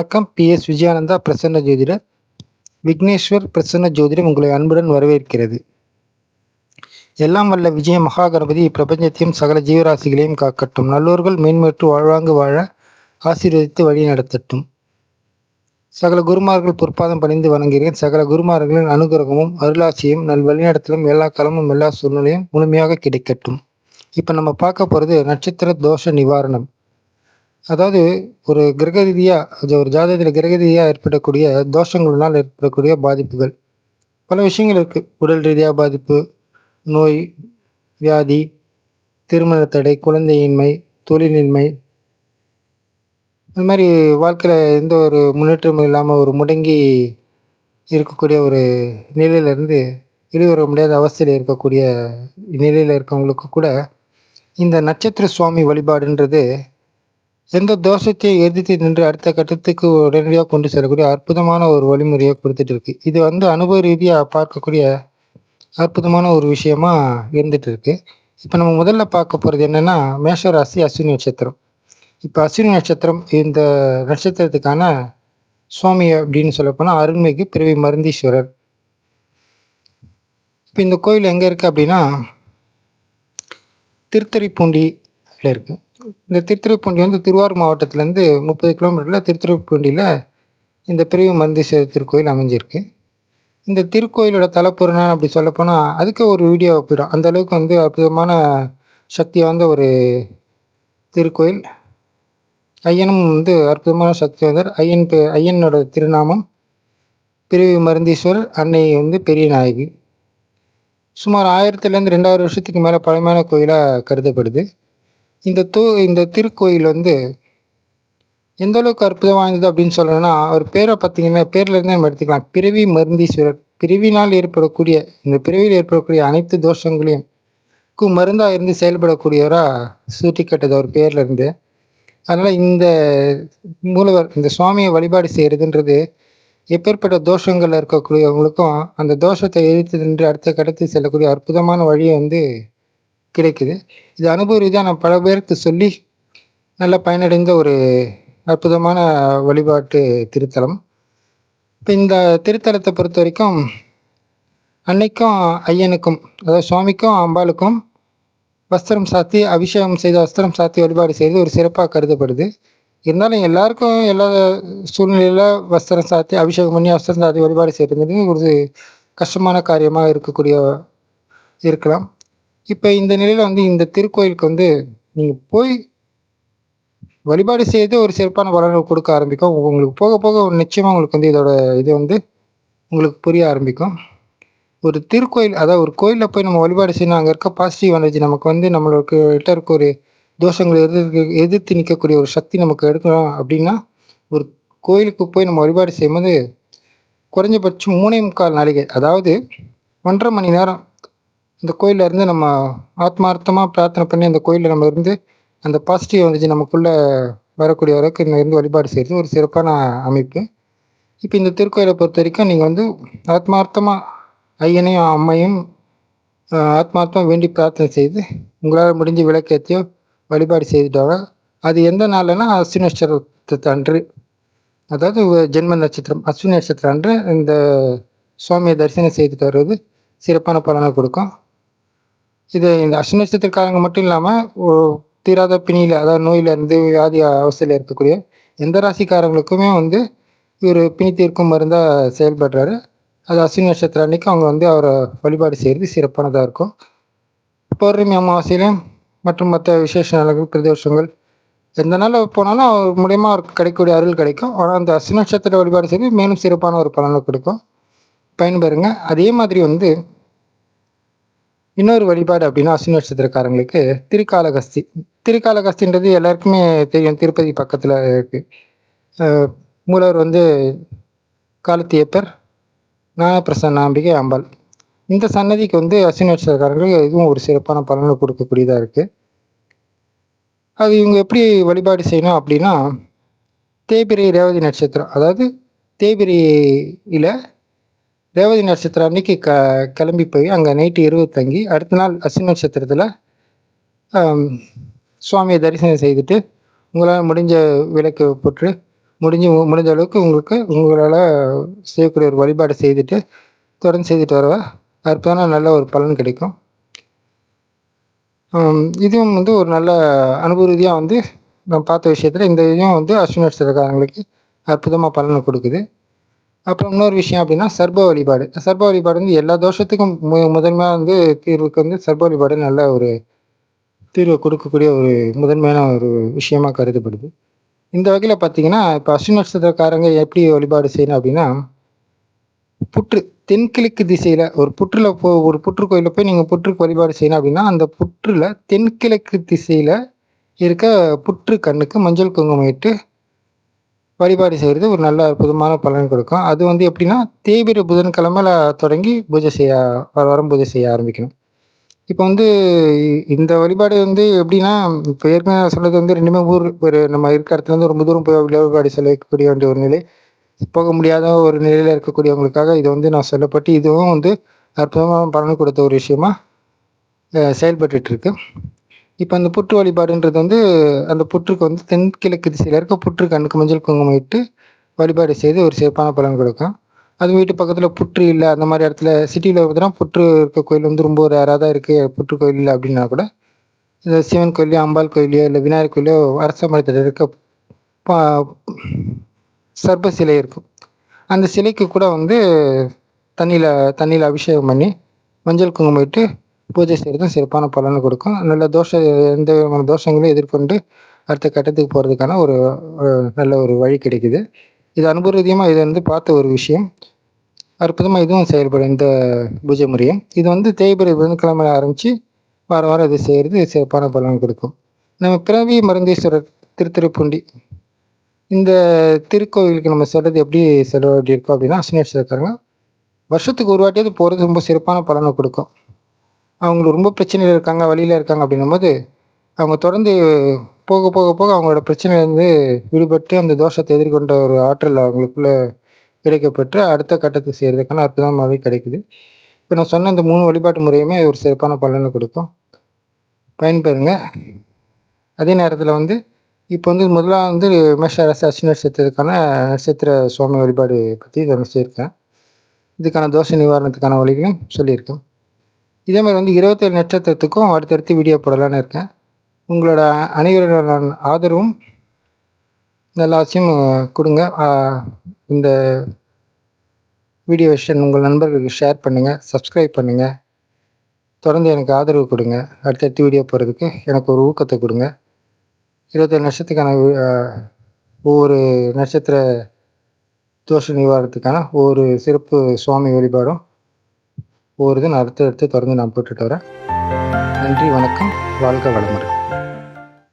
வணக்கம். B. S. விஜயானந்தா Prasanna ஜோதிடர். விக்னேஸ்வர் பிரசன்ன ஜோதிடம் உங்களை அன்புடன் வரவேற்கிறது. எல்லாம் வல்ல விஜய மகாகணபதி இப்பிரபஞ்சத்தையும் சகல ஜீவராசிகளையும் காக்கட்டும். நல்லோர்கள் மேன்மேற்று வாழ்வாங்கு வாழ ஆசீர்வதித்து வழி நடத்தட்டும். சகல குருமார்கள் பொற்பாதம் பணிந்து வணங்குகிறேன். சகல குருமார்களின் அனுகிரகமும் அருளாட்சியும் நல் வழிநடத்தலும் எல்லா காலமும் எல்லா சூழ்நிலையும் முழுமையாக கிடைக்கட்டும். இப்போ நம்ம பார்க்க போகிறது நட்சத்திர தோஷ நிவாரணம். அதாவது ஒரு கிரக ரீதியாக ஒரு ஜாதகத்தில் கிரக ரீதியாக ஏற்படக்கூடிய தோஷங்களால் ஏற்படக்கூடிய பாதிப்புகள். பல விஷயங்கள் இருக்குது உடல் ரீதியாக பாதிப்பு நோய் வியாதி திருமண தடை குழந்தையின்மை தொழிலின்மை. இந்த மாதிரி வாழ்க்கையில் எந்த ஒரு முன்னேற்றமும் இல்லாமல் ஒரு முடங்கி இருக்கக்கூடிய ஒரு நிலையிலேருந்து வெளிவர முடியாத அவஸ்தையில் இருக்கக்கூடிய நிலையில் இருக்கவங்களுக்கு கூட இந்த நட்சத்திர சுவாமி வழிபாடுன்றது எந்த தோஷத்தை எதிர்த்து நின்று அடுத்த கட்டத்துக்கு உடனடியாக கொண்டு செல்லக்கூடிய அற்புதமான ஒரு வழிமுறையை கொடுத்துட்டு இருக்கு. இது வந்து அனுபவ ரீதியாக பார்க்கக்கூடிய அற்புதமான ஒரு விஷயமா இருந்துட்டு இருக்கு. இப்போ நம்ம முதல்ல பார்க்க போகிறது என்னன்னா மேஷ ராசி அஸ்வினி நட்சத்திரம். இப்போ அஸ்வினி நட்சத்திரம் இந்த நட்சத்திரத்துக்கான சுவாமி அப்படின்னு சொல்லப்போனால் அருண்மைக்கு பிறவி மருந்தீஸ்வரர். இப்போ இந்த கோயில் எங்கே இருக்குது அப்படின்னா திருத்தறிப்பூண்டியில் இருக்குது இந்த திருத்துறைப்பூண்டி வந்து திருவாரூர் மாவட்டத்திலேருந்து முப்பது கிலோமீட்டரில் திருத்துறைப்பூண்டியில் இந்த பிரிவு மருந்தீஸ்வரர் திருக்கோயில் அமைஞ்சிருக்கு. இந்த திருக்கோயிலோட தலைப்புறனா அப்படி சொல்லப்போனால் அதுக்கு ஒரு வீடியோ போயிடும். அந்த அளவுக்கு வந்து அற்புதமான சக்தி வாய்ந்த ஒரு திருக்கோயில். ஐயனும் வந்து அற்புதமான சக்தி வாய்ந்தார் ஐயன் பே ஐயனோட திருநாமம் பிரிவு மருந்தீஸ்வரர் அன்னை வந்து பெரிய நாயகி. சுமார் ஆயிரத்துலேருந்து ரெண்டாயிரம் வருஷத்துக்கு மேலே பழமையான கோயிலாக கருதப்படுது. இந்த தூ இந்த திருக்கோயில் வந்து எந்த அளவுக்கு அற்புதம் வாய்ந்தது அப்படின்னு சொல்லணும்னா அவர் பேரை பார்த்தீங்கன்னா பேர்ல இருந்து நம்ம எடுத்துக்கலாம். பிறவி மருந்தீஸ்வரர். பிறவினால் ஏற்படக்கூடிய இந்த பிறவியில் ஏற்படக்கூடிய அனைத்து தோஷங்களையும் மருந்தா இருந்து செயல்படக்கூடியவரா சுட்டி கட்டது அவர் பேர்ல இருந்து. அதனால இந்த மூலவர் இந்த சுவாமியை வழிபாடு செய்யறதுன்றது எப்பேற்பட்ட தோஷங்கள்ல இருக்கக்கூடியவங்களுக்கும் அந்த தோஷத்தை எதிர்த்து நின்று அடுத்த கடத்து செல்லக்கூடிய அற்புதமான வழியை வந்து கிடைக்குது. இது அனுபவ ரீதியாக நான் பல பேருக்கு சொல்லி நல்ல பயனடைந்த ஒரு அற்புதமான வழிபாட்டு திருத்தலம். இப்போ இந்த திருத்தலத்தை பொறுத்த வரைக்கும் அன்னைக்கும் ஐயனுக்கும் அதாவது சுவாமிக்கும் அம்பாளுக்கும் வஸ்திரம் சாத்தி அபிஷேகம் செய்து வஸ்திரம் சாத்தி வழிபாடு செய்து ஒரு சிறப்பாக கருதப்படுது. இருந்தாலும் எல்லாருக்கும் எல்லா சூழ்நிலையில் வஸ்திரம் சாத்தி அபிஷேகம் பண்ணி வஸ்திரம் சாத்தி வழிபாடு செய்கிறது ஒரு கஷ்டமான காரியமாக இருக்கக்கூடிய இருக்கலாம். இப்போ இந்த நிலையில் வந்து இந்த திருக்கோயிலுக்கு வந்து நீங்கள் போய் வழிபாடு செய்து ஒரு சிறப்பான பலனை கொடுக்க ஆரம்பிக்கும். உங்களுக்கு போக போக நிச்சயமாக உங்களுக்கு வந்து இதோட இது வந்து உங்களுக்கு புரிய ஆரம்பிக்கும். ஒரு திருக்கோயில் அதாவது ஒரு கோயிலில் போய் நம்ம வழிபாடு செய்யணும். அங்கே இருக்க பாசிட்டிவ் எனர்ஜி நமக்கு வந்து நம்மளுக்கு கிட்ட இருக்க ஒரு தோஷங்களை எதிர்த்து எதிர்த்து நிற்கக்கூடிய ஒரு சக்தி நமக்கு எடுக்கணும் அப்படின்னா ஒரு கோயிலுக்கு போய் நம்ம வழிபாடு செய்யும்போது குறைஞ்சபட்சம் மூணே முக்கால் நாளிகை அதாவது ஒன்றரை மணி நேரம் இந்த கோயிலில் இருந்து நம்ம ஆத்மார்த்தமாக பிரார்த்தனை பண்ணி அந்த கோயிலில் நம்ம இருந்து அந்த பாசிட்டிவ் எனர்ஜி நமக்குள்ளே வரக்கூடிய வரைக்கும் இங்கே இருந்து வழிபாடு செய்கிறது ஒரு சிறப்பான அமைப்பு. இப்போ இந்த திருக்கோயிலை பொறுத்த வரைக்கும் நீங்கள் வந்து ஆத்மார்த்தமாக ஐயனையும் அம்மையும் ஆத்மார்த்தமாக வேண்டி பிரார்த்தனை செய்து உங்களால் முடிஞ்ச விளக்கேற்றியோ வழிபாடு செய்துட்டாங்க. அது எந்த நாள்னா அஸ்வினி நட்சத்திரத்து அன்று. அதாவது ஜென்ம நட்சத்திரம் அஸ்வினி நட்சத்திரம் அன்று இந்த சுவாமியை தரிசனம் செய்துட்டு வர்றது சிறப்பான பலனை கொடுக்கும். இது இந்த அஸ்வினி மட்டும் இல்லாமல் தீராத பிணியில் அதாவது நோயில இருந்து வியாதி அவஸ்தையில் இருக்கக்கூடிய எந்த ராசிக்காரங்களுக்குமே வந்து இவர் பிணி தீர்க்கும் மருந்தாக செயல்படுறாரு. அது அஸ்வினி நட்சத்திரம் அன்னைக்கு அவங்க வந்து அவரை வழிபாடு செய்கிறது சிறப்பானதாக இருக்கும். பௌர்ணமி அமாவாசையிலும் மற்றும் மற்ற விசேஷ நாள்கள் பிரதோஷங்கள் எந்த நாளில் போனாலும் அவர் மூலயமா அவருக்கு கிடைக்கக்கூடிய அருள் கிடைக்கும். ஆனால் அந்த அஸ்வினி நட்சத்திர வழிபாடு செய்து மேலும் சிறப்பான ஒரு பலனை கொடுக்கும். பயன்பெறுங்க. அதே மாதிரி வந்து இன்னொரு வழிபாடு அப்படின்னா அஸ்வினி நட்சத்திரக்காரங்களுக்கு திருக்காலகஸ்தி. திருக்காலகஸ்தின்றது எல்லாருக்குமே தெரியும். திருப்பதி பக்கத்தில் இருக்கு. மூலவர் வந்து காலத்தியப்பர் ஞானப்பிரசன்ன அம்பிகை அம்பாள். இந்த சன்னதிக்கு வந்து அஸ்வினி நட்சத்திரக்காரங்களுக்கு இதுவும் ஒரு சிறப்பான பலனை கொடுக்கக்கூடியதாக இருக்கு. அது இவங்க எப்படி வழிபாடு செய்யணும் அப்படின்னா தேய்பிரை ரேவதி நட்சத்திரம். அதாவது தேய்பிரையில் ரேவதி நட்சத்திரம் அன்னைக்கு க கிளம்பி போய் அங்கே நைட்டு இரவு தங்கி அடுத்த நாள் அஸ்வினி நட்சத்திரத்தில் சுவாமியை தரிசனம் செய்துட்டு உங்களால் முடிஞ்ச விளக்கு போட்டு முடிஞ்சு முடிஞ்ச அளவுக்கு உங்களுக்கு உங்களால் செய்யக்கூடிய ஒரு வழிபாடு செய்துட்டு தொடர்ந்து செய்துட்டு வரவா? அற்புதமான நல்ல ஒரு பலன் கிடைக்கும். இதுவும் வந்து ஒரு நல்ல அனுபவ ரீதியாக வந்து நான் பார்த்த விஷயத்தில் இந்த இதையும் வந்து அஸ்வினி நட்சத்திரக்காரங்களுக்கு அற்புதமாக பலனை கொடுக்குது. அப்புறம் இன்னொரு விஷயம் அப்படின்னா சர்ப வழிபாடு. சர்ப வழிபாடு வந்து எல்லா தோஷத்துக்கும் மு முதன்மையாக வந்து தீர்வுக்கு வந்து சர்ப வழிபாடு நல்ல ஒரு தீர்வை கொடுக்கக்கூடிய ஒரு முதன்மையான ஒரு விஷயமா கருதப்படுது. இந்த வகையில் பார்த்தீங்கன்னா இப்போ அஸ்வின் நட்சத்திரக்காரங்க எப்படி வழிபாடு செய்யணும் அப்படின்னா புற்று தென்கிழக்கு திசையில் ஒரு புற்றுல போ ஒரு புற்று கோயிலில் போய் நீங்கள் புற்றுக்கு வழிபாடு செய்யணும் அப்படின்னா அந்த புற்றுல தென்கிழக்கு திசையில் இருக்க புற்று கண்ணுக்கு மஞ்சள் குங்குமம் இட்டு வழிபாடு செய்கிறது ஒரு நல்ல அற்புதமான பலன் கொடுக்கும். அது வந்து எப்படின்னா தேய்பிர புதன்கிழமையில தொடங்கி பூஜை செய்ய வர வாரம் பூஜை செய்ய ஆரம்பிக்கணும். இப்போ வந்து இந்த வழிபாடு வந்து எப்படின்னா இப்போ ஏற்கனவே நான் சொன்னது வந்து ரெண்டுமே ஊர் ஒரு நம்ம இருக்கிற இடத்துல இருந்து ரொம்ப தூரம் போய் வழிபாடு செலவிக்கக்கூடிய வேண்டிய ஒரு நிலை. போக முடியாத ஒரு நிலையில இருக்கக்கூடியவங்களுக்காக இது வந்து நான் சொல்லப்பட்டு இதுவும் வந்து அற்புதமான பலன் கொடுத்த ஒரு விஷயமா செயல்பட்டு இருக்கு. இப்போ அந்த புற்று வழிபாடுன்றது வந்து அந்த புற்றுக்கு வந்து தென்கிழக்கு திசையில் இருக்க புற்று கண்ணுக்கு மஞ்சள் குங்குமம் இட்டு வழிபாடு செய்து ஒரு சிறப்பான பலன் கொடுக்கும். அது வீட்டு பக்கத்தில் புற்று இல்லை அந்த மாதிரி இடத்துல சிட்டியில் பார்த்தீங்கன்னா புற்று இருக்க கோயில் வந்து ரொம்ப ரேராக தான் இருக்குது புற்று கோயில் இல்லை அப்படின்னா கூட இந்த சிவன் கோயிலையோ அம்பாள் கோயிலையோ இல்லை விநாயகர் கோயிலையோ அரச மரத்தில் இருக்க பா சர்ப சிலை இருக்கும். அந்த சிலைக்கு கூட வந்து தண்ணியில் தண்ணியில் அபிஷேகம் பண்ணி மஞ்சள் குங்குமம் இட்டு பூஜை செய்கிறதும் சிறப்பான பலனை கொடுக்கும். நல்ல தோஷ எந்த விதமான தோஷங்களையும் எதிர்கொண்டு அடுத்த கட்டத்துக்கு போகிறதுக்கான ஒரு நல்ல ஒரு வழி கிடைக்குது. இது அனுபவ ரீதியமாக இது வந்து பார்த்த ஒரு விஷயம். அற்புதமாக இதுவும் செயல்படும் இந்த பூஜை முறையும் இது வந்து தேய்பிரை புதன்கிழமை ஆரம்பித்து வாரம் வாரம் இது செய்கிறது சிறப்பான பலன் கொடுக்கும். நம்ம பிறவி மருந்தீஸ்வரர் திருத்திருப்பூண்டி. இந்த திருக்கோவிலுக்கு நம்ம சொல்கிறது எப்படி செலவு எப்படி இருக்கோம் அப்படின்னா இருக்காங்க வருஷத்துக்கு ஒரு வாட்டியாவது போகிறது ரொம்ப சிறப்பான பலனை கொடுக்கும். அவங்களுக்கு ரொம்ப பிரச்சனையில் இருக்காங்க வழியில் இருக்காங்க அப்படின்னும் போது அவங்க தொடர்ந்து போக போக போக அவங்களோட பிரச்சனையிலேருந்து விடுபட்டு அந்த தோஷத்தை எதிர்கொண்ட ஒரு ஆற்றல் அவங்களுக்குள்ள கிடைக்கப்பெற்று அடுத்த கட்டத்துக்கு செய்கிறதுக்கான அற்புதமாகவே கிடைக்குது. இப்போ நான் சொன்ன இந்த மூணு வழிபாட்டு முறையுமே ஒரு சிறப்பான பலனை கொடுக்கும். பயன்பெறுங்க. அதே நேரத்தில் வந்து இப்போ வந்து முதலாக வந்து மேஷ அரசு அஸ்வினி நட்சத்திரத்துக்கான நட்சத்திர சுவாமி வழிபாடு பற்றி சொல்லியிருக்கேன் இதுக்கான தோஷ நிவாரணத்துக்கான வழிகளும் சொல்லியிருக்கேன். இதே மாதிரி வந்து இருபத்தேழு நட்சத்திரத்துக்கும் அடுத்தடுத்து வீடியோ போடலான்னு இருக்கேன். உங்களோட அனைவரோட ஆதரவும் எல்லாத்தையும் கொடுங்க. இந்த வீடியோ விஷயம் உங்கள் நண்பர்களுக்கு ஷேர் பண்ணுங்கள் சப்ஸ்கிரைப் பண்ணுங்கள் தொடர்ந்து எனக்கு ஆதரவு கொடுங்க. அடுத்தடுத்து வீடியோ போகிறதுக்கு எனக்கு ஒரு ஊக்கத்தை கொடுங்க. இருபத்தேழு நட்சத்திரத்துக்கான ஒவ்வொரு நட்சத்திர தோஷ நிவாரணத்துக்கான ஒவ்வொரு சிறப்பு சுவாமி வழிபாடும் ஒவ்வொரு அடுத்த அடுத்து அடுத்து தொடர்ந்து நான் போட்டுட்டு வரேன். நன்றி வணக்கம் வாழ்க வளமுடன்.